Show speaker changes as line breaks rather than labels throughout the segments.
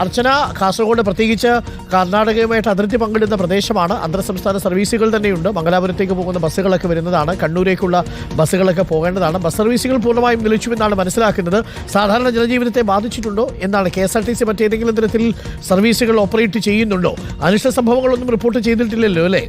അർച്ചന കാസർഗോഡ് പ്രത്യേകിച്ച് കർണാടകയുമായിട്ട് അതിർത്തി പങ്കിടുന്ന പ്രദേശമാണ്. അന്തർ സംസ്ഥാന സർവീസുകൾ തന്നെയുണ്ട്. മംഗലാപുരത്തേക്ക് പോകുന്ന ബസ്സുകളൊക്കെ വരുന്നതാണ്. കണ്ണൂരേക്കുള്ള ബസ്സുകളൊക്കെ പോകേണ്ടതാണ്. ബസ് സർവീസുകൾ പൂർണമായും നിലച്ചുവെന്നാണ് മനസ്സിലാക്കുന്നത്. സാധാരണ ജനജീവിതത്തെ ബാധിച്ചിട്ടുണ്ടോ എന്നാണ് K S R T C മറ്റേതെങ്കിലും തരത്തിൽ സർവീസുകൾ ഓപ്പറേറ്റ് ചെയ്യുന്നുണ്ടോ? അനിഷ്ട സംഭവങ്ങളൊന്നും റിപ്പോർട്ട് ചെയ്തിട്ടില്ലല്ലോ അല്ലേ?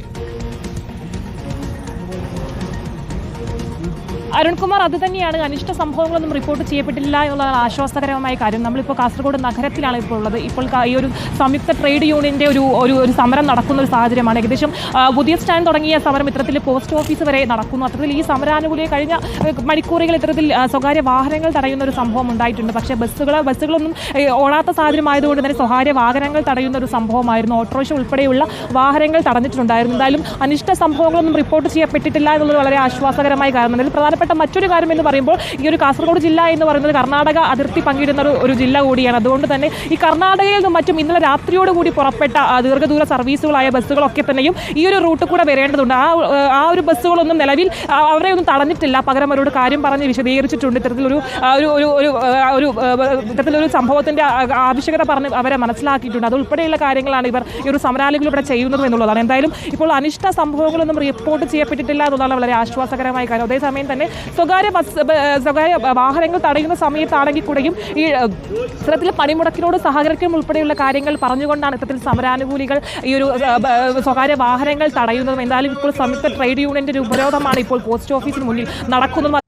അരുൺകുമാർ അത് തന്നെയാണ്. അനിഷ്ട സംഭവങ്ങളൊന്നും റിപ്പോർട്ട് ചെയ്യപ്പെട്ടില്ല എന്നുള്ള ആശ്വാസകരമായ കാര്യം. നമ്മളിപ്പോൾ കാസർഗോഡ് നഗരത്തിലാണ് ഇപ്പോൾ ഉള്ളത്. ഇപ്പോൾ ഈ ഒരു സംയുക്ത ട്രേഡ് യൂണിയന്റെ ഒരു ഒരു ഒരു സമരം നടക്കുന്ന ഒരു സാഹചര്യമാണ്. ഏകദേശം പുതിയ സ്റ്റാൻഡ് തുടങ്ങിയ സമരം ഇത്തരത്തിൽ പോസ്റ്റ് ഓഫീസ് വരെ നടക്കുന്നു. അത്തരത്തിൽ ഈ സമരാനുകൂലിയെ കഴിഞ്ഞ മണിക്കൂറുകൾ ഇത്തരത്തിൽ സ്വകാര്യ വാഹനങ്ങൾ തടയുന്ന ഒരു സംഭവം ഉണ്ടായിട്ടുണ്ട്. പക്ഷേ ബസ്സുകൾ ബസ്സുകളൊന്നും ഓടാത്ത സാഹചര്യമായതുകൊണ്ട് തന്നെ സ്വകാര്യ വാഹനങ്ങൾ തടയുന്ന ഒരു സംഭവമായിരുന്നു. ഓട്ടോറിക്ഷ ഉൾപ്പെടെയുള്ള വാഹനങ്ങൾ തടഞ്ഞിട്ടുണ്ടായിരുന്നു. എന്തായാലും അനിഷ്ട സംഭവങ്ങളൊന്നും റിപ്പോർട്ട് ചെയ്യപ്പെട്ടിട്ടില്ല എന്നുള്ളത് വളരെ ആശ്വാസകരമായ കാരണം ഇതിൽ പ്രധാനപ്പെട്ട മറ്റൊരു കാര്യം എന്ന് പറയുമ്പോൾ ഈ ഒരു കാസർഗോഡ് ജില്ല എന്ന് പറയുന്നത് കർണാടക അതിർത്തി പങ്കിടുന്ന ഒരു ജില്ല കൂടിയാണ്. അതുകൊണ്ട് തന്നെ ഈ കർണാടകയിൽ നിന്നും മറ്റും ഇന്നലെ രാത്രിയോട് കൂടി പുറപ്പെട്ട ദീർഘദൂര സർവീസുകളായ ബസ്സുകളൊക്കെ തന്നെയും ഈ ഒരു റൂട്ട് കൂടെ വരേണ്ടതുണ്ട്. ആ ആ ഒരു ബസ്സുകളൊന്നും നിലവിൽ അവരെ ഒന്നും തടഞ്ഞിട്ടില്ല. പകരം അവരോട് കാര്യം പറഞ്ഞ് വിശദീകരിച്ചിട്ടുണ്ട്. ഇത്തരത്തിലൊരു ഒരു ഒരു ഒരു ഒരു ഇത്തരത്തിലൊരു സംഭവത്തിന്റെ ആവശ്യകത പറഞ്ഞ് അവരെ മനസ്സിലാക്കിയിട്ടുണ്ട്. അതുൾപ്പെടെയുള്ള കാര്യങ്ങളാണ് ഇവർ ഈ ഒരു സമരാലികൾ ഇവിടെ ചെയ്യുന്നത് എന്നുള്ളതാണ്. എന്തായാലും ഇപ്പോൾ അനിഷ്ട സംഭവങ്ങളൊന്നും റിപ്പോർട്ട് ചെയ്യപ്പെട്ടിട്ടില്ല എന്നുള്ളതാണ് വളരെ ആശ്വാസകരമായ കാര്യം. അതേസമയം തന്നെ സ്വകാര്യ ബസ് സ്വകാര്യ വാഹനങ്ങൾ തടയുന്ന സമയത്താണെങ്കിൽ കൂടെയും ഈ ഇത്തരത്തിൽ പണിമുടക്കിനോട് സഹകരിക്കും ഉൾപ്പെടെയുള്ള കാര്യങ്ങൾ പറഞ്ഞുകൊണ്ടാണ് ഇത്തരത്തിൽ സമരാനുകൂലികൾ ഈ ഒരു സ്വകാര്യ വാഹനങ്ങൾ തടയുന്നതും. എന്തായാലും ഇപ്പോൾ സംയുക്ത ട്രേഡ് യൂണിയന്റെ ഒരു ഉപരോധമാണ് ഇപ്പോൾ പോസ്റ്റ് ഓഫീസിന് മുന്നിൽ നടക്കുന്നതും.